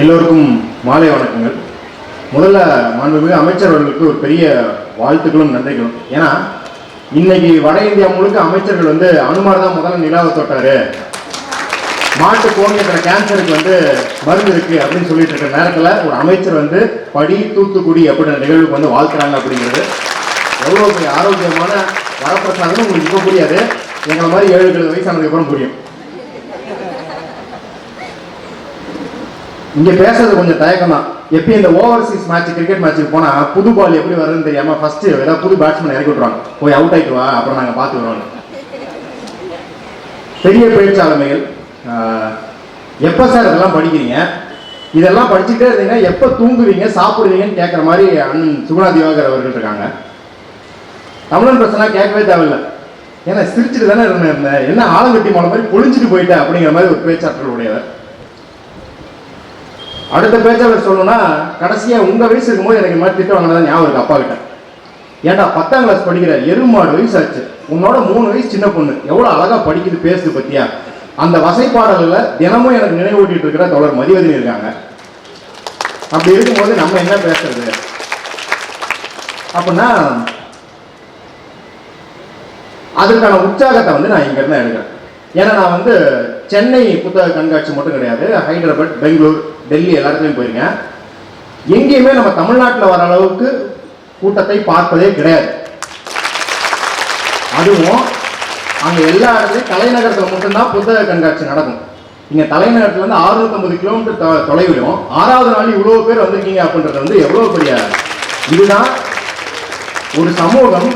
எல்லோருக்கும் மாலை வணக்கங்கள். முதல்ல மாண்புமிகு அமைச்சர் அவர்களுக்கு ஒரு பெரிய வாழ்த்துக்களும் நன்றிகளும். ஏன்னா இன்னைக்கு வட இந்தியா முழுக்க அமைச்சர்கள் வந்து அனுமார் தான் முதல்ல நிலாவை தொட்டாரு. மாட்டு கோணியத்துல கேன்சருக்கு வந்து மருந்து இருக்கு அப்படின்னு சொல்லிட்டு இருக்க நேரத்தில் ஒரு அமைச்சர் வந்து படி தூத்துக்குடி அப்படின்ற நிகழ்வுக்கு வந்து வாழ்த்துறாங்க அப்படிங்கிறது. எவ்வளோ பெரிய ஆரோக்கியமான வரப்பிரசாதம் உங்களுக்கு இப்போ புரியாது. எங்களை மாதிரி ஏழு ஏழு வயசானதுக்கு அப்புறம் புரியும் இங்கே பேசுறது கொஞ்சம் தயக்கம் தான் எப்பயும் இந்த ஓவர்சீஸ் மேட்ச் கிரிக்கெட் மேட்ச்சுக்கு போனால் புது பால் எப்படி வருதுன்னு தெரியாமல் ஃபஸ்ட்டு ஏதாவது புது பேட்ஸ்மேன் இறக்கி விட்டுருவாங்க. போய் அவுட் ஆகிட்டு வா அப்புறம் நாங்கள் பார்த்து வருவோம். பெரிய பேச்சாளமைகள் எப்போ சார் இதெல்லாம் படிக்கிறீங்க? இதெல்லாம் படிச்சுட்டே இருந்தீங்க எப்போ தூங்குவீங்க சாப்பிடுவீங்கன்னு கேட்குற மாதிரி அண்ணன் சுகுணா திவாகர் அவர்கள் இருக்காங்க. தமிழன் பிரச்சனை கேட்கவே தேவையில்லை. ஏன்னா சிரிச்சுட்டு தானே இருந்தேன். இருந்தேன். என்ன ஆலங்கட்டி மலை மாதிரி பொழிஞ்சிட்டு போயிட்டேன் அப்படிங்கிற மாதிரி ஒரு பேச்சாற்றல் உடையவர். அடுத்த பேச்சாளர் சொல்லணும்னா கடைசியா உங்க வயசு இருக்கும்போது எனக்கு மாதிரி திட்டம் வாங்கினதான் ஞாபகம் இருக்கு அப்பா கிட்ட. ஏன்டா பத்தாம் கிளாஸ் படிக்கிற எருமாடு வயசு ஆச்சு. உன்னோட மூணு வயசு சின்ன பொண்ணு. எவ்வளோ அழகா படிக்குது பேசுது பத்தியா? அந்த வசைப்பாடல்ல தினமும் எனக்கு நினைவூட்டிட்டு இருக்கிற தொடர் மதிவதனி இருக்காங்க. அப்படி இருக்கும்போது நம்ம என்ன பேசுறது? அப்படின்னா அதுக்கான உற்சாகத்தை வந்து நான் இங்கேருந்து எடுக்கிறேன். ஏன்னா நான் வந்து சென்னை புத்தக கண்காட்சி மட்டும் கிடையாது ஹைதராபாத் பெங்களூர் டெல்லி எல்லாத்துலேயும் போயிருக்கேன். எங்கேயுமே நம்ம தமிழ்நாட்டில் வர அளவுக்கு கூட்டத்தை பார்ப்பதே கிடையாது. அதுவும் அங்கே எல்லா இடத்துலையும் தலைநகரத்தில் மட்டும்தான் புத்தக கண்காட்சி நடக்கும். இங்கே தலைநகரத்துலேருந்து அறுநூத்தம்பது கிலோமீட்டர் தொ- தொலைவிலும் ஆறாவது நாள் இவ்வளோ பேர் வந்திருக்கீங்க அப்படின்றது வந்து எவ்வளோ பெரிய இதுதான். ஒரு சமூகம்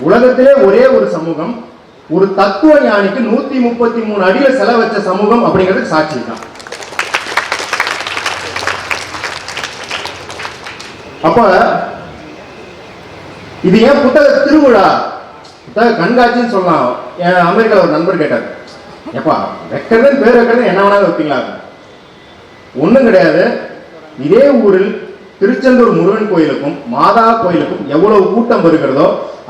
உலகத்திலே ஒரே ஒரு சமூகம் ஒரு தத்துவ ஞானிக்கு நூத்தி முப்பத்தி மூணு அடியில செலவு வச்ச சமூகம் அப்படிங்கிறது சாட்சி தான். அப்ப இது ஏன் புத்தக திருவிழா? புத்தக கண்காட்சின்னு சொல்லலாம். என் அமெரிக்கால ஒரு நண்பர் கேட்டார். ஏப்பா வைக்கிறதுன்னு பேர் வைக்கிறது என்ன வேணாலும் வைப்பீங்களா? ஒண்ணும் கிடையாது. இதே ஊரில் திருச்செந்தூர் முருகன் கோயிலுக்கும் மாதா கோயிலுக்கும் எவ்வளவு கூட்டம் வருகிறதோ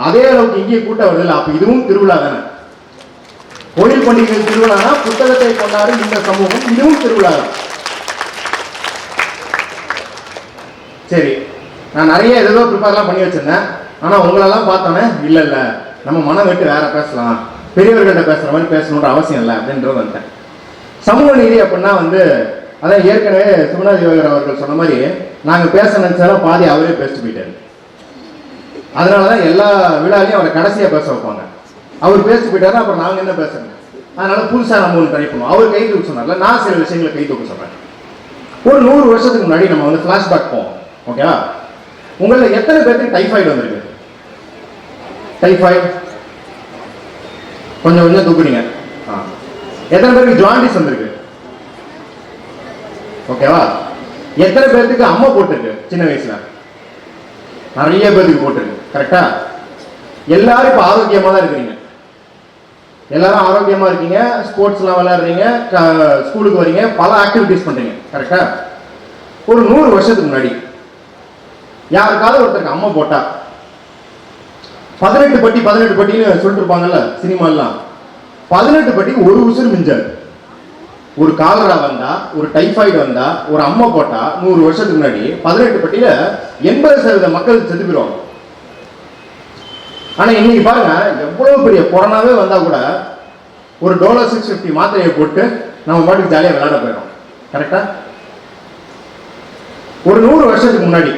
அதே அளவுக்கு இங்கே கூட்டம் வருது அப்ப இதுவும் திருவிழா தானே? கோயில் பண்டிகை திருவிழா புத்தகத்தை கொண்டாடும் இந்த சமூகம் இதுவும் திருவிழா சரி நான் நிறைய ஏதோ ப்ரிப்பேர்லாம் பண்ணி வச்சிருந்தேன். ஆனால் உங்களெல்லாம் பார்த்தோன்னே இல்லை இல்லை நம்ம மனம் விட்டு வேற பேசலாம். பெரியவர்கள்ட்ட பேசுகிற மாதிரி பேசணுன்ற அவசியம் இல்லை அப்படின்றது வந்துட்டேன். சமூக நீதி அப்படின்னா வந்து அதான் ஏற்கனவே சுமநாதி யோகர் அவர்கள் சொன்ன மாதிரி நாங்கள் பேச நினச்சாலும் பாதி அவரே பேசிட்டு போயிட்டாரு. அதனாலதான் எல்லா விழாலையும் அவரை கடைசியாக பேச வைப்பாங்க. அவர் பேச போயிட்டாரு அப்புறம் நாங்கள் என்ன பேசுறேன் அதனால புதுசாக நம்ம ஒன்று ட்ரை பண்ணுவோம். அவர் கை தூக்க சொன்னார்ல நான் சில விஷயங்களை கை தூக்க சொல்கிறேன் ஒரு நூறு வருஷத்துக்கு முன்னாடி நம்ம வந்து ஃப்ளாஷ்பேக் போவோம் ஓகேவா உங்களில் எத்தனை பேருக்கு டைஃபாய்டு வந்திருக்கு? டைஃபாய்டு கொஞ்சம் கொஞ்சம் தூக்குறீங்க ஆ. எத்தனை பேருக்கு ஜாண்டிஸ் வந்திருக்கு? ஓகேவா எத்தனை பேருக்கு அம்மா போட்டிருக்கு சின்ன வயசுல? நிறைய பேருக்கு போட்டிருக்கு கரெக்டா எல்லாரும் இப்போ ஆரோக்கியமாக தான் இருக்கிறீங்க. எல்லாரும் ஆரோக்கியமா இருக்கீங்க ஸ்போர்ட்ஸ்லாம் விளையாடுறீங்க க- ஸ்கூலுக்கு வரீங்க பல ஆக்டிவிட்டிஸ் பண்றீங்க. கரெக்டா ஒரு நூறு வருஷத்துக்கு முன்னாடி யாருக்காவது ஒருத்தருக்கு அம்மா போட்டா பதினெட்டு பட்டி பதினெட்டு பட்டின்னு சொல்லிட்டு இருப்பாங்கல்ல சினிமாலாம். பதினெட்டு பட்டிக்கு ஒரு உசுறு மிஞ்சாது ஒரு காலரா வந்தா ஒரு டைஃபாய்டு வந்தா ஒரு அம்மா போட்டா நூறு வருஷத்துக்கு முன்னாடி பதினெட்டு பட்டியில எண்பது சதவீத மக்கள் செத்து போயிடுவாங்க ஆனால் இன்னைக்கு பாருங்க எவ்வளோ பெரிய கொரோனாவே வந்தால் கூட ஒரு டோலர் சிக்ஸ் ஃபிஃப்டி மாத்திரையை போட்டு நம்ம பாட்டுக்கு ஜாலியாக விளையாட போயிடும் கரெக்டா ஒரு நூறு வருஷத்துக்கு முன்னாடி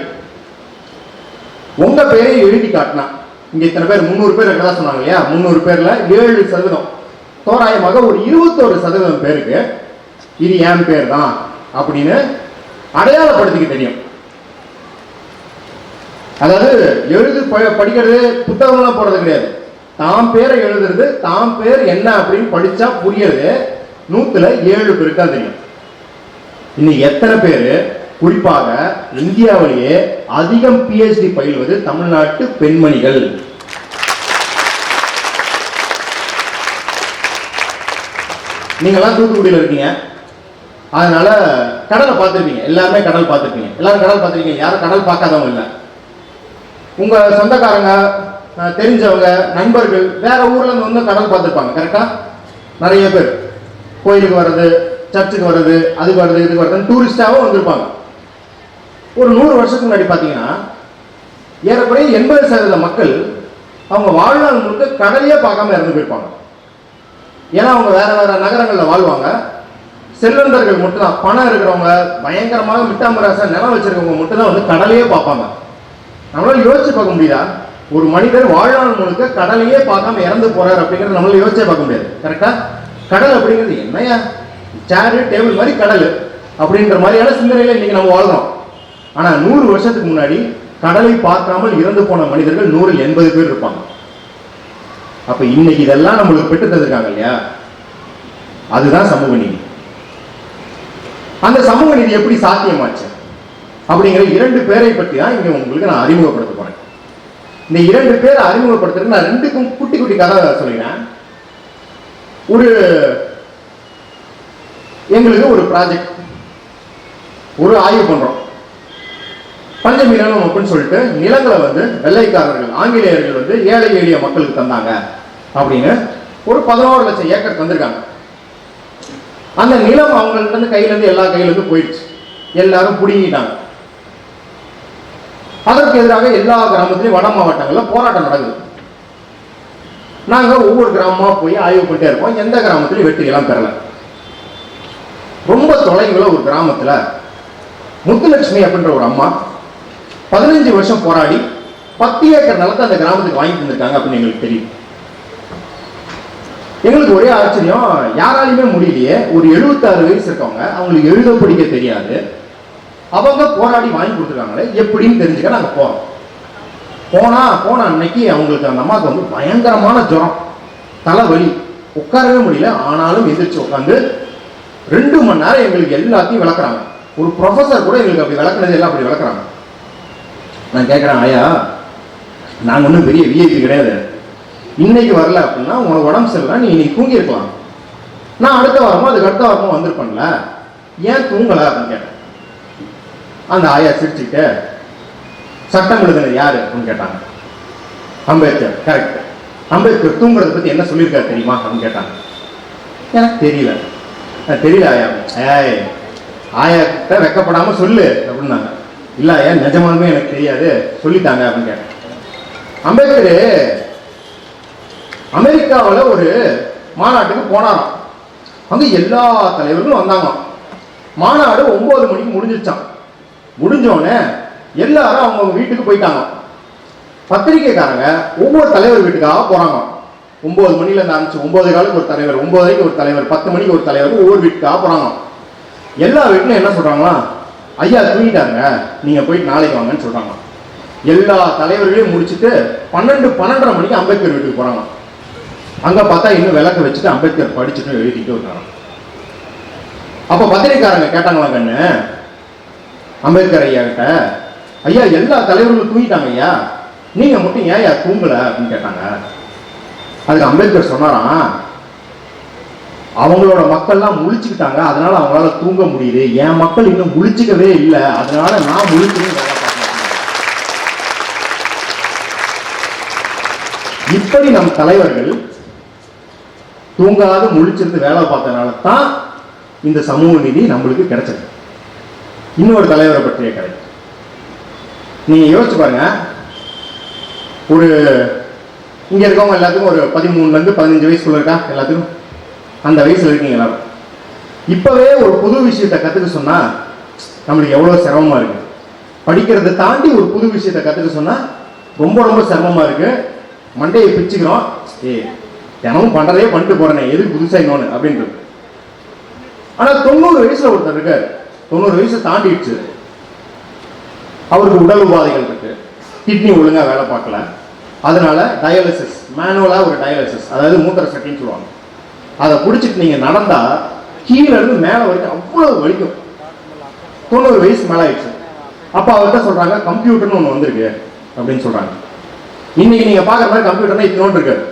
உங்க பேரை எழுதி காட்டினா இங்க இத்தனை பேர் முந்நூறு பேர் இருக்கதா சொன்னாங்க இல்லையா? முந்நூறு பேர்ல ஏழு சதவீதம். தோராயமாக ஒரு இருபத்தோரு சதவீதம் பேருக்கு இது என் பேர் தான் அப்படின்னு அடையாளப்படுத்திக்க தெரியும். அதாவது எழுது படிக்கிறது புத்தகம்லாம் போடுறது கிடையாது. தாம் பேரை எழுதுறது தாம் பேர் என்ன அப்படின்னு படிச்சா புரியுறது நூத்துல ஏழு பேருக்கு தான் தெரியும். இன்னைக்கு எத்தனை பேர்? குறிப்பாக இந்தியாவிலேயே அதிகம் பிஹெச்டி பயில்வது தமிழ்நாட்டு பெண்மணிகள். நீங்கெல்லாம் தூத்துக்குடியில் இருக்கீங்க. அதனால கடலை பார்த்துருப்பீங்க. எல்லாருமே கடல் பார்த்துருப்பீங்க. எல்லாரும் கடல் பார்த்துருக்கீங்க. யாரும் கடல் பார்க்காதவங்க இல்லை. உங்கள் சொந்தக்காரங்க தெரிஞ்சவங்க நண்பர்கள் வேற ஊர்ல இருந்து வந்து கடல் பார்த்துருப்பாங்க கரெக்டா நிறைய பேர். கோயிலுக்கு வர்றது சர்ச்சுக்கு வர்றது அதுக்கு வர்றது இதுக்கு வர்றதுன்னு டூரிஸ்டாகவும் வந்திருப்பாங்க. ஒரு நூறு வருஷத்துக்கு முன்னாடி பார்த்தீங்கன்னா ஏறக்குறைய எண்பது சதவீத மக்கள் அவங்க வாழ்நாள் முழுக்க கடலையே பார்க்காம இறந்து போயிருப்பாங்க. ஏன்னா அவங்க வேற வேற நகரங்களில் வாழ்வாங்க. செல்வந்தர்கள் மட்டும்தான். பணம் இருக்கிறவங்க பயங்கரமாக மிட்டாமராசா நிலம் வச்சிருக்கவங்க மட்டும்தான் வந்து கடலையே பார்ப்பாங்க. நம்மளால யோசிச்சு பார்க்க முடியுதா? ஒரு மனிதர் வாழ்நாள் முழுக்க கடலையே பார்க்காம இறந்து போறாரு அப்படிங்கிறத நம்மளால யோசிச்சே பார்க்க முடியாது. கரெக்டா கடல் அப்படிங்கிறது என்னையா சேரு டேபிள் மாதிரி கடல் அப்படின்ற மாதிரியான சிந்தனையில இன்னைக்கு நம்ம வாழ்றோம். ஆனா நூறு வருஷத்துக்கு முன்னாடி கடலை பார்க்காமல் இறந்து போன மனிதர்கள் நூறில் எண்பது பேர் இருப்பாங்க. அப்ப இன்னைக்கு இதெல்லாம் நம்மளுக்கு பெற்று தந்திருக்காங்க இல்லையா? அதுதான் சமூக நீதி. அந்த சமூக நீதி எப்படி சாத்தியமாச்சு? அப்படிங்கிற இரண்டு பேரை பற்றி தான் இங்கே உங்களுக்கு நான் அறிமுகப்படுத்த போறேன். இந்த இரண்டு பேரை அறிமுகப்படுத்துறது நான் ரெண்டுக்கும் குட்டி குட்டி கதை சொல்லிக்கிறேன். ஒரு எங்களுக்கு ஒரு ப்ராஜெக்ட் ஒரு ஆய்வு பண்ணுறோம் பஞ்சமி நிலம் அப்படின்னு சொல்லிட்டு நிலங்களை வந்து வெள்ளைக்காரர்கள் ஆங்கிலேயர்கள் வந்து ஏழை எளிய மக்களுக்கு தந்தாங்க அப்படின்னு ஒரு பதினோரு லட்சம் ஏக்கர் தந்திருக்காங்க அந்த நிலம் அவங்கள்ட்ட கையிலேருந்து இருந்து எல்லா கையிலேருந்து போயிடுச்சு. எல்லாரும் பிடிங்கிட்டாங்க அதற்கு எதிராக எல்லா கிராமத்திலையும் வட மாவட்டங்களில் போராட்டம் நடக்குது. நாங்கள் ஒவ்வொரு கிராமமாக போய் ஆய்வு பண்ணிட்டே இருக்கோம். எந்த கிராமத்திலையும் வெற்றியெல்லாம் பெறல. ரொம்ப தொலைவில் ஒரு கிராமத்துல முத்துலட்சுமி அப்படின்ற ஒரு அம்மா பதினஞ்சு வருஷம் போராடி பத்து ஏக்கர் நிலத்தை அந்த கிராமத்துக்கு வாங்கி தந்திருக்காங்க அப்படின்னு எங்களுக்கு தெரியும். எங்களுக்கு ஒரே ஆச்சரியம் யாராலையுமே முடியலையே. ஒரு எழுபத்தாறு வயசு இருக்கவங்க அவங்களுக்கு எழுத பிடிக்க தெரியாது. அவங்க போராடி வாங்கி கொடுத்துருக்காங்களே எப்படின்னு தெரிஞ்சுக்க நாங்கள் போகிறோம் போனா போன அன்னைக்கு அவங்களுக்கு அந்த அம்மாவுக்கு வந்து பயங்கரமான ஜுரம் தலைவலி உட்காரவே முடியல ஆனாலும் எந்திரிச்சு உட்காந்து ரெண்டு மணி நேரம் எங்களுக்கு எல்லாத்தையும் விளக்குறாங்க. ஒரு ப்ரொஃபஸர் கூட எங்களுக்கு அப்படி விளக்குனது எல்லாம் அப்படி விளக்குறாங்க. நான் கேட்குறேன் ஐயா நாங்கள் ஒன்றும் பெரிய விஐபி கிடையாது. இன்னைக்கு வரல அப்படின்னா உனக்கு உடம்பு சரியில்லை நீ இன்னைக்கு தூங்கியிருக்கலாம். நான் அடுத்த வாரமோ அதுக்கு அடுத்த வாரமோ வந்திருப்பேன்ல. ஏன் தூங்கலை? அப்படின்னு கேட்டேன். அந்த ஆயா சிரிச்சுக்கிட்டு சட்டம் எழுதுனது யாரு? அப்படின்னு கேட்டாங்க. அம்பேத்கர் கரெக்ட் அம்பேத்கர் தூங்குறத பத்தி என்ன சொல்லியிருக்காரு தெரியுமா? அப்படின்னு கேட்டாங்க. எனக்கு தெரியல. தெரியல ஆயா. ஏய் ஆயா கிட்ட வெக்கப்படாம சொல்லு அப்படின்னாங்க. இல்ல ஐயா நிஜமாலுமே எனக்கு தெரியாது. சொல்லிட்டாங்க அப்படின்னு கேட்டேன் அம்பேத்கர் அமெரிக்காவில் ஒரு மாநாட்டுக்கு போனாராம். அங்கே எல்லா தலைவர்களும் வந்தாங்க மாநாடு ஒன்பது மணிக்கு முடிஞ்சிருச்சான் முடிஞ்சோடனே எல்லாரும் அவங்கவுங்க வீட்டுக்கு போயிட்டாங்க. பத்திரிக்கைக்காரங்க ஒவ்வொரு தலைவர் வீட்டுக்காக போறாங்க. ஒன்பது மணில இருந்து ஆரம்பிச்சு ஒன்பது காலுக்கு ஒரு தலைவர் ஒன்பதரைக்கு ஒரு தலைவர் பத்து மணிக்கு ஒரு தலைவர் ஒவ்வொரு வீட்டுக்காக போறாங்க. எல்லா வீட்லயும் என்ன சொல்றாங்களா? ஐயா தூங்கிட்டாருங்க. நீங்க போயிட்டு நாளைக்கு வாங்கன்னு சொல்றாங்க. எல்லா தலைவர்களையும் முடிச்சுட்டு பன்னெண்டு பன்னெண்டரை மணிக்கு அம்பேத்கர் வீட்டுக்கு போறாங்க. அங்க பார்த்தா இன்னும் விளக்க வச்சுட்டு அம்பேத்கர் படிச்சுட்டு எழுதிட்டு வந்தாங்க. அப்ப பத்திரிகைக்காரங்க கேட்டாங்களா கண்ணு? அம்பேத்கர் ஐயா கிட்ட ஐயா எல்லா தலைவர்களும் தூங்கிட்டாங்க ஐயா. நீங்கள் மட்டும் ஏன் ஐயா தூங்கலை? அப்படின்னு கேட்டாங்க. அதுக்கு அம்பேத்கர் சொன்னாராம் அவங்களோட மக்கள்லாம் முழிச்சுக்கிட்டாங்க. அதனால அவங்களால தூங்க முடியுது. என் மக்கள் இன்னும் முழிச்சுக்கவே இல்லை. அதனால நான் முழிச்சுன்னு வேலை இப்படி நம் தலைவர்கள் தூங்காத முழிச்சிருந்து வேலை பார்த்தனால தான் இந்த சமூக நிதி நம்மளுக்கு கிடைச்சது. இன்னொரு தலைவரை பற்றிய கதை. நீங்கள் யோசிச்சு பாருங்க. ஒரு இங்கே இருக்கவங்க எல்லாத்துக்கும் ஒரு பதிமூணுலேருந்து பதினஞ்சு வயசுக்குள்ள இருக்கா? எல்லாத்துக்கும்? அந்த வயசில் இருக்கீங்க எல்லாரும். இப்போவே ஒரு புது விஷயத்தை கற்றுக்க சொன்னால் நம்மளுக்கு எவ்வளோ சிரமமாக இருக்குது படிக்கிறதை தாண்டி ஒரு புது விஷயத்தை கற்றுக்க சொன்னால் ரொம்ப ரொம்ப சிரமமாக இருக்கு. மண்டையை பிச்சுக்கிறோம். ஏ தினமும் பண்ணுறதே பண்ணிட்டு போறேனே எது புதுசாக இன்னொன்று அப்படின்றது. ஆனால் தொண்ணூறு வயசில் ஒருத்தர் இருக்கார். தொண்ணூறு வயசு தாண்டிடுச்சு. அவருக்கு உடல் உபாதைகள் இருக்கு. கிட்னி ஒழுங்காக வேலை பார்க்கல. அதனால டயாலிசிஸ் மேனுவலாக ஒரு டயாலிசிஸ் அதாவது மூத்திர சட்டின்னு சொல்லுவாங்க. அதை பிடிச்சிட்டு நீங்கள் நடந்தால் கீழே இருந்து மேலே வரைக்கும் அவ்வளவு வலிக்கும். தொண்ணூறு வயசு மேலே ஆயிடுச்சு. அப்போ அவர்கிட்ட சொல்கிறாங்க கம்ப்யூட்டர்னு ஒன்று வந்திருக்கு அப்படின்னு சொல்கிறாங்க இன்னைக்கு நீங்கள் பார்க்குற மாதிரி கம்ப்யூட்டர்னா இத்தனோண்டு இருக்காது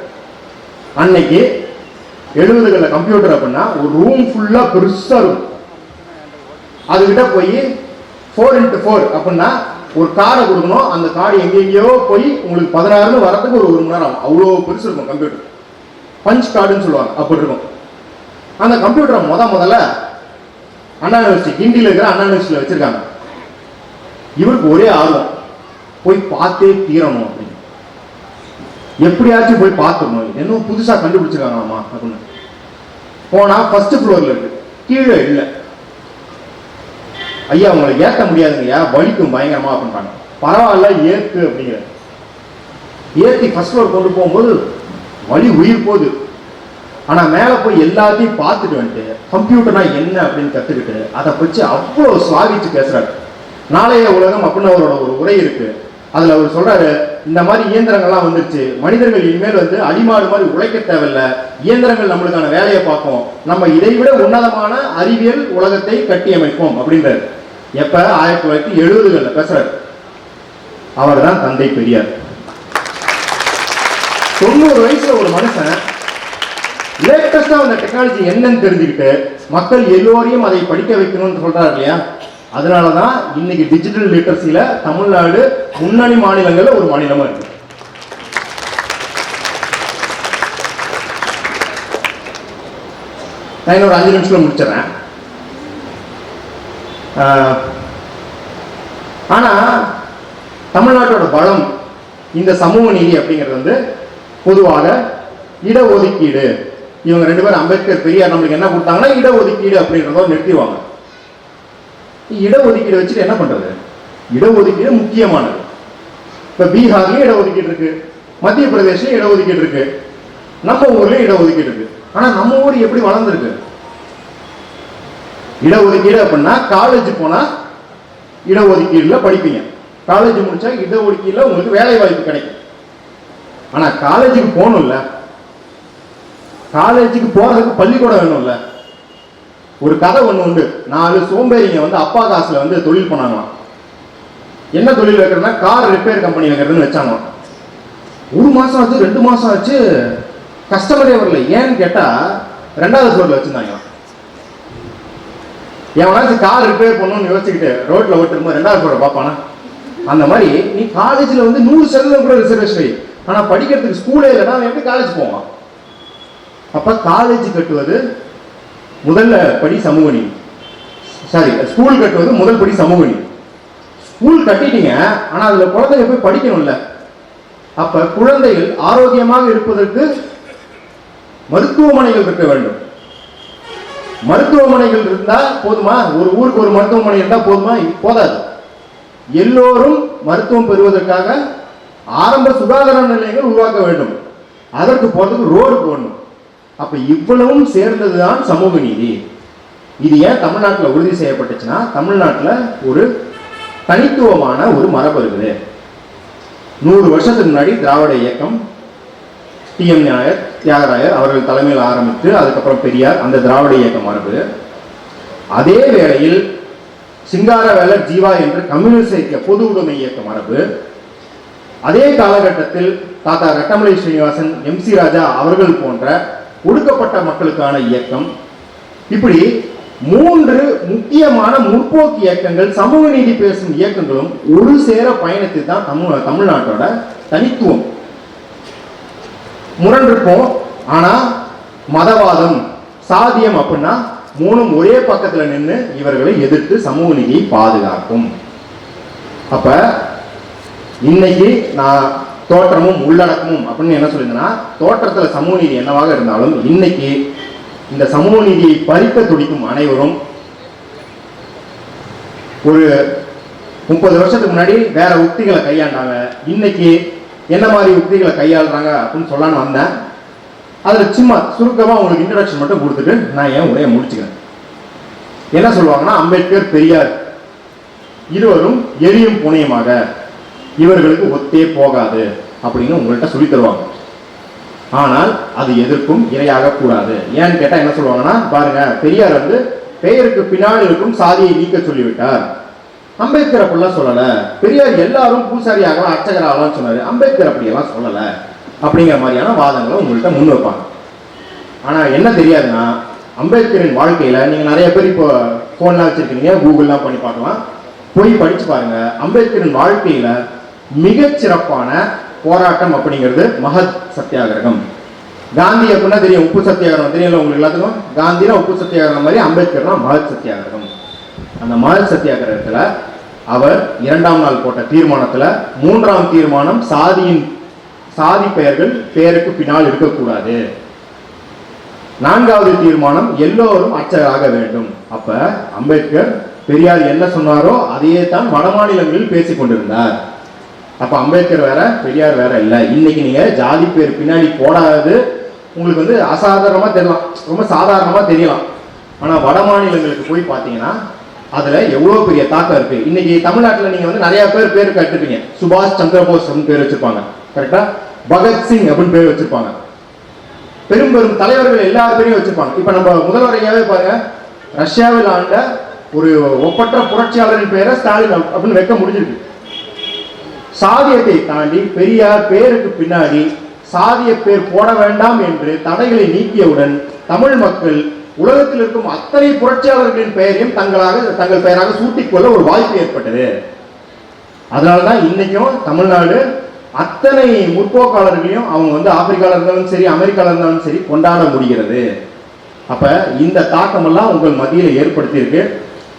அன்னைக்கு எழுபதுகளில் கம்ப்யூட்டர் அப்படின்னா ஒரு ரூம் ஃபுல்லாக பெருசாக இருக்கும். அதுகிட்ட போய் ஃபோர் இன்ட்டு ஃபோர் அப்படின்னா ஒரு காரை கொடுக்கணும். அந்த கார் எங்கெங்கேயோ போய் உங்களுக்கு பதினாறுன்னு வரதுக்கு ஒரு ஒரு மணி நேரம் ஆகும். அவ்வளோ பெருசு இருக்கும் கம்ப்யூட்டர் பஞ்ச் கார்டுன்னு சொல்லுவாங்க. அப்படி இருக்கும். அந்த கம்ப்யூட்டரை முத முதல்ல அண்ணா யூனிவர்சிட்டி கிண்டியில் இருக்கிற அண்ணா யூனிவர்சிட்டியில் வச்சுருக்காங்க. இவருக்கு ஒரே ஆர்வம். போய் பார்த்தே தீரணும் அப்படின்னு. எப்படியாச்சும் போய் பார்த்துடணும். இன்னும் புதுசாக கண்டுபிடிச்சிருக்காங்களாமா அப்படின்னு. போனால் ஃபர்ஸ்ட் ஃப்ளோரில் இருக்கு. கீழே இல்லை. ஐயா உங்களை ஏற்ற முடியாதுங்கய்யா. வலிக்கும் பயங்கரமா அப்படின்றாங்க பரவாயில்ல ஏற்று அப்படிங்கிற. ஏற்றி ஃபர்ஸ்ட் ஃப்ளோர் கொண்டு போகும்போது வலி உயிர் போகுது. ஆனால் மேலே போய் எல்லாத்தையும் பார்த்துட்டு வந்துட்டு கம்ப்யூட்டர்னா என்ன அப்படின்னு கற்றுக்கிட்டு அதை வச்சு அவ்வளோ சுவாதிச்சு பேசுகிறாரு நாளைய உலகம் அப்படின்னு அவரோட ஒரு உரை இருக்கு. அதில் அவர் சொல்கிறாரு இந்த மாதிரி இயந்திரங்கள்லாம் வந்துருச்சு. மனிதர்கள் இனிமேல் வந்து அடிமாடு மாதிரி உழைக்க தேவையில்ல. இயந்திரங்கள் நம்மளுக்கான வேலையை பார்க்கும். நம்ம இதை விட உன்னதமான அறிவியல் உலகத்தை கட்டியமைப்போம் அப்படின்றாரு. எப்ப? ஆயிரத்தி தொள்ளாயிரத்தி எழுபதுகள்ல பேசுறாரு. அவர் தான் தந்தை பெரியார். தொண்ணூறு வயசுல ஒரு மனுஷன் லேட்டஸ்டா அந்த டெக்னாலஜி என்னன்னு தெரிஞ்சுக்கிட்டு மக்கள் எல்லோரையும் அதை படிக்க வைக்கணும்னு சொல்றாரு இல்லையா? அதனால தான் இன்னைக்கு டிஜிட்டல் லிட்டரசியில தமிழ்நாடு முன்னணி மாநிலங்கள்ல ஒரு மாநிலமா இருக்கு. நான் இன்னொரு அஞ்சு நிமிஷத்தில் முடிச்சிடறேன். ஆனால் தமிழ்நாட்டோட பலம் இந்த சமூக நீதி அப்படிங்கிறது வந்து பொதுவாக இடஒதுக்கீடு. இவங்க ரெண்டு பேரும் அம்பேத்கர் பெரியார் நம்மளுக்கு என்ன கொடுத்தாங்கன்னா இடஒதுக்கீடு அப்படின்றத நிறுத்திடுவாங்க. இடஒதுக்கீடு வச்சுட்டு என்ன பண்றது? இடஒதுக்கீடு முக்கியமானது. இப்போ பீகார்லயும் இடஒதுக்கீடு இருக்கு. மத்திய பிரதேசம் இடஒதுக்கீடு இருக்கு. நம்ம ஊர்லயும் இடஒதுக்கீடு இருக்கு. ஆனா நம்ம ஊர் எப்படி வளர்ந்துருக்கு? இடஒதுக்கீடு அப்படின்னா காலேஜ் போனால் இடஒதுக்கீடில் படிப்பீங்க. காலேஜ் முடிச்சா இடஒதுக்கீடில் உங்களுக்கு வேலை வாய்ப்பு கிடைக்கும் ஆனால் காலேஜுக்கு போகணும்ல. காலேஜுக்கு போகிறதுக்கு பள்ளிக்கூடம் வேணும்ல. ஒரு கதை ஒன்று உண்டு. நாலு சோம்பேறிங்க வந்து அப்பா காசில் வந்து தொழில் பண்ணாங்களாம். என்ன தொழில் வைக்கிறதுனா கார் ரிப்பேர் கம்பெனி வைக்கிறதுன்னு வச்சாங்களாம். ஒரு மாதம் ஆச்சு ரெண்டு மாதம் ஆச்சு கஸ்டமரே வரல. ஏன்னு கேட்டால் ரெண்டாவது ஃப்ளோர்ல வச்சுருந்தாங்களாம். எவனாச்சும் கார் ரிப்பேர் பண்ணணும்னு யோசிச்சுக்கிட்டு ரோட்ல ஓட்டிருக்கும் ரெண்டாவது ஃப்ளோரை பார்ப்பானா? அந்த மாதிரி நீ காலேஜில் வந்து நூறு சதவீதம் கூட ரிசர்வேஷன் வை. ஆனால் படிக்கிறதுக்கு ஸ்கூலே இல்லைன்னா அவன் எப்படி காலேஜ் போவான்? அப்போ காலேஜ் கட்டுவது முதல்ல படி சமூக நீதி. சாரி ஸ்கூல் கட்டுவது முதல் படி சமூக நீதி. ஸ்கூல் கட்டிட்டீங்க ஆனால் அதில் குழந்தைங்க போய் படிக்கணும்ல. அப்போ குழந்தைகள் ஆரோக்கியமாக இருப்பதற்கு மருத்துவமனைகள் இருக்க வேண்டும். மருத்துவமனைகள் இருந்தா போதுமா? ஒரு ஊருக்கு ஒரு மருத்துவமனை இருந்தா போதுமா? போதாது. எல்லோரும் மருத்துவம் பெறுவதற்காக ஆரம்ப சுகாதார நிலையங்கள் உருவாக்க வேண்டும். அதற்கு போறதுக்கு ரோடு போடணும். அப்ப இவ்வளவும் சேர்ந்ததுதான் சமூக நீதி. இது ஏன் தமிழ்நாட்டில் உறுதி செய்யப்பட்டுச்சுன்னா தமிழ்நாட்டில் ஒரு தனித்துவமான ஒரு மரபு இருக்குது. நூறு வருஷத்துக்கு முன்னாடி திராவிட இயக்கம் டிஎம் நாயர் தியாகராயர் அவர்கள் தலைமையில் ஆரம்பித்து அதுக்கப்புறம் பெரியார் அந்த திராவிட இயக்க மரபு அதே வேளையில் சிங்காரவேலர் ஜீவா என்று கம்யூனிஸ்ட் இயக்க பொது உடைமை இயக்க மரபு அதே காலகட்டத்தில் தாத்தா ரட்டமலை ஸ்ரீனிவாசன் எம் சி ராஜா அவர்கள் போன்ற ஒடுக்கப்பட்ட மக்களுக்கான இயக்கம். இப்படி மூன்று முக்கியமான முற்போக்கு இயக்கங்கள் சமூக நீதி பேசும் இயக்கங்களும் ஒரு சேர பயணத்தில் தான் தமிழ் தமிழ்நாட்டோட தனித்துவம். முரண் இருக்கும் மதவாதம் சாதியம் அப்படின்னா மூணும் ஒரே பக்கத்தில் நின்று இவர்களை எதிர்த்து சமூக நீதியை பாதுகாக்கும். அப்ப இன்னைக்கு நான் தோற்றமும் உள்ளடக்கமும் அப்படின்னு என்ன சொல்லுங்கன்னா தோற்றத்தில் சமூக நீதி என்னவாக இருந்தாலும் இன்னைக்கு இந்த சமூக நீதியை பறிக்க துடிக்கும் அனைவரும் ஒரு முப்பது வருஷத்துக்கு முன்னாடி வேற உக்திகளை கையாண்டாங்க. இன்னைக்கு என்ன மாதிரி உக்திகளை கையாளுறாங்க அப்படின்னு சொல்லான்னு வந்தேன். அதில் சும்மா சுருக்கமாக உங்களுக்கு இன்ட்ரடக்ஷன் மட்டும் கொடுத்துட்டு நான் என் உரையை முடிச்சுக்கிறேன். என்ன சொல்லுவாங்கன்னா அம்பேத்கர் பெரியார் இருவரும் எரியும் புனையமாக இவர்களுக்கு ஒத்தே போகாது அப்படின்னு உங்கள்கிட்ட சொல்லி தருவாங்க. ஆனால் அது எதற்கும் இரையாக கூடாது. ஏன்னு கேட்டால் என்ன சொல்லுவாங்கன்னா பாருங்க பெரியார் வந்து பெயருக்கு பின்னால் இருக்கும் சாதியை நீக்க சொல்லிவிட்டார். அம்பேத்கர் அப்படிலாம் சொல்லல. பெரியார் எல்லாரும் பூசாரி ஆகலாம் அர்ச்சகர் ஆகலாம்னு சொன்னாரு. அம்பேத்கர் அப்படியெல்லாம் சொல்லல. அப்படிங்கிற மாதிரியான வாதங்களை உங்கள்கிட்ட முன் வைப்பாங்க. ஆனா என்ன தெரியாதுன்னா அம்பேத்கரின் வாழ்க்கையில நீங்க நிறைய பேர் இப்போ ஃபோன்லாம் வச்சிருக்கீங்க கூகுள்லாம் பண்ணி பார்க்கலாம். போய் படிச்சு பாருங்க. அம்பேத்கரின் வாழ்க்கையில மிகச்சிறப்பான போராட்டம் அப்படிங்கிறது மகத் சத்தியாகிரகம். காந்தி அப்படின்னா தெரியும் உப்பு சத்தியாகிரகம். தெரியல உங்களுக்கு எல்லாத்துக்கும்? காந்தினா உப்பு சத்தியாகிரகம் மாதிரி அம்பேத்கர்னா மகத் சத்தியாகிரகம். அந்த மகத் சத்தியாகிரகத்தில் அவர் இரண்டாம் நாள் போட்ட தீர்மானத்தில் மூன்றாம் தீர்மானம் சாதியின் சாதி பெயர்கள் பெயருக்கு பின்னால் இருக்கக்கூடாது. நான்காவது தீர்மானம் எல்லோரும் அச்சராக வேண்டும். அப்ப அம்பேத்கர் பெரியார் என்ன சொன்னாரோ அதையே தான் வட மாநிலங்களில் பேசிக் கொண்டிருந்தார். அப்ப அம்பேத்கர் வேற பெரியார் வேற இல்லை. இன்னைக்கு நீங்க ஜாதி பேர் பின்னாடி போடாதது உங்களுக்கு வந்து அசாதாரணமா தெரியலாம். ரொம்ப சாதாரணமா தெரியலாம். ஆனா வட மாநிலங்களுக்கு போய் பாத்தீங்கன்னா அதுல எவ்வளோ பெரிய தாக்கம் இருக்குது இன்றைக்கி தமிழ்நாட்டில் நீங்க வந்து நிறைய பேர் பேர் கட்டுப்பீங்க சுபாஷ் சந்திரபோஸ் அப்படின்னு பேர் வச்சுருப்பாங்க. கரெக்டாக பகத்சிங் அப்படின்னு பேர் வச்சிருப்பாங்க. பெரும் பெரும் தலைவர்கள் எல்லா பேரையும் வச்சுருப்பாங்க. இப்ப நம்ம முதல்வரையாவே பாருங்க. ரஷ்யாவில் ஆண்ட ஒரு ஒப்பற்ற புரட்சியாளரின் பெயரை ஸ்டாலின் அப்படின்னு வைக்க முடிஞ்சிருக்கு. சாதியத்தை தாண்டி பெரியார் பேருக்கு பின்னாடி சாதிய பேர் போட வேண்டாம் என்று தடைகளை நீக்கியவுடன் தமிழ் மக்கள் உலகத்தில் இருக்கும் அத்தனை புரட்சியாளர்களின் பெயரையும் தங்களாக தங்கள் பெயராக சூட்டிக்கொள்ள ஒரு வாய்ப்பு ஏற்பட்டது. அதனாலதான் இன்னைக்கும் தமிழ்நாடு அத்தனை முற்போக்காளர்களையும் அவங்க வந்து ஆப்பிரிக்காவில் இருந்தாலும் சரி அமெரிக்காவில் இருந்தாலும் சரி கொண்டாட முடிகிறது. அப்போ இந்த தாக்கமெல்லாம் உங்கள் மத்தியில் ஏற்படுத்தியிருக்கு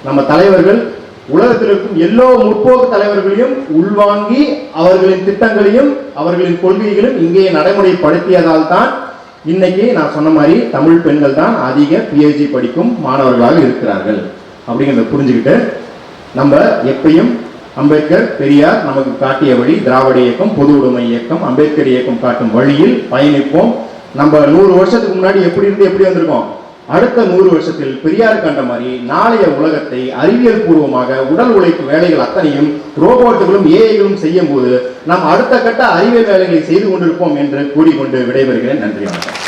நம்ம தலைவர்கள் உலகத்தில் இருக்கும் எல்லா முற்போக்கு தலைவர்களையும் உள்வாங்கி அவர்களின் திட்டங்களையும் அவர்களின் கொள்கைகளையும் இங்கே நடைமுறைப்படுத்தியதால் தான் இன்னைக்கு நான் சொன்ன மாதிரி தமிழ் பெண்கள் தான் அதிக பிஹெச்டி படிக்கும் மாணவர்களாக இருக்கிறார்கள். அப்படிங்கிறத புரிஞ்சுக்கிட்டு நம்ம எப்பயும் அம்பேத்கர் பெரியார் நமக்கு காட்டிய வழி திராவிட இயக்கம் பொது உடைமை இயக்கம் அம்பேத்கர் இயக்கம் காட்டும் வழியில் பயணிப்போம். நம்ம நூறு வருஷத்துக்கு முன்னாடி எப்படி இருந்து எப்படி வந்திருக்கோம்? அடுத்த நூறு வருஷத்தில் பெரியார் கண்ட மாதிரி நாளைய உலகத்தை அறிவியல் பூர்வமாக உடல் உழைப்பு வேலைகள் அத்தனையும் ரோபோட்டுகளும் ஏஐகளும் செய்யும் போது நாம் அடுத்த கட்ட அறிவியல் வேலைகளை செய்து கொண்டிருப்போம் என்று கூறிக்கொண்டு விடைபெறுகிறேன். நன்றி வணக்கம்.